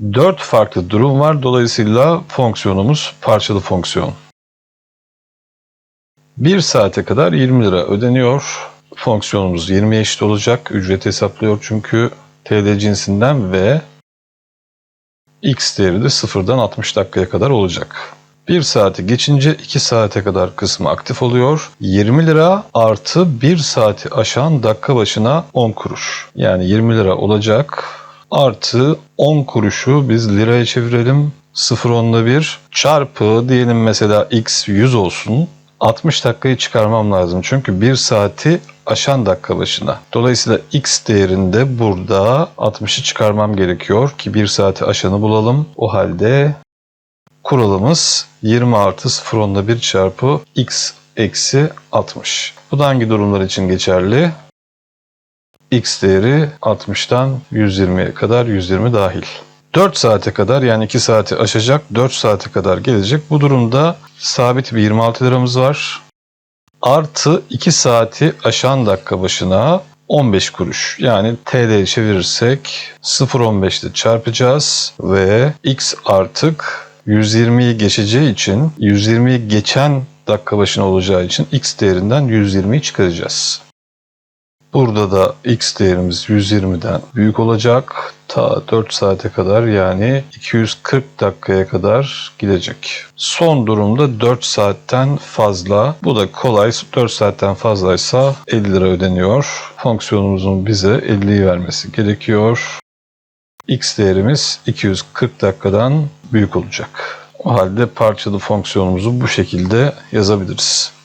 4 farklı durum var. Dolayısıyla fonksiyonumuz parçalı fonksiyon. 1 saate kadar 20 lira ödeniyor. Fonksiyonumuz 20'ye eşit olacak. Ücret hesaplıyor çünkü TL cinsinden ve x değeri de sıfırdan 60 dakikaya kadar olacak. 1 saati geçince 2 saate kadar kısmı aktif oluyor. 20 lira artı 1 saati aşan dakika başına 10 kuruş. Yani 20 lira olacak. Artı 10 kuruşu biz liraya çevirelim. 0 onda 1 çarpı diyelim mesela x 100 olsun. 60 dakikayı çıkarmam lazım. Çünkü 1 saati aşan dakika başına. Dolayısıyla x değerinde burada 60'ı çıkarmam gerekiyor ki 1 saati aşanı bulalım. O halde kuralımız 20 artı 0 onda 1 çarpı x eksi 60. Bu da hangi durumlar için geçerli? X değeri 60'tan 120'ye kadar 120 dahil. 4 saate kadar yani 2 saati aşacak 4 saate kadar gelecek. Bu durumda sabit bir 26 liramız var. Artı 2 saati aşan dakika başına 15 kuruş. Yani TL çevirirsek 0.15 ile çarpacağız ve x artık 120'yi geçeceği için 120'yi geçen dakika başına olacağı için x değerinden 120'yi çıkaracağız. Burada da x değerimiz 120'den büyük olacak. Ta 4 saate kadar yani 240 dakikaya kadar gidecek. Son durumda 4 saatten fazla. Bu da kolay. 4 saatten fazlaysa 50 lira ödeniyor. Fonksiyonumuzun bize 50'yi vermesi gerekiyor. X değerimiz 240 dakikadan büyük olacak. O halde parçalı fonksiyonumuzu bu şekilde yazabiliriz.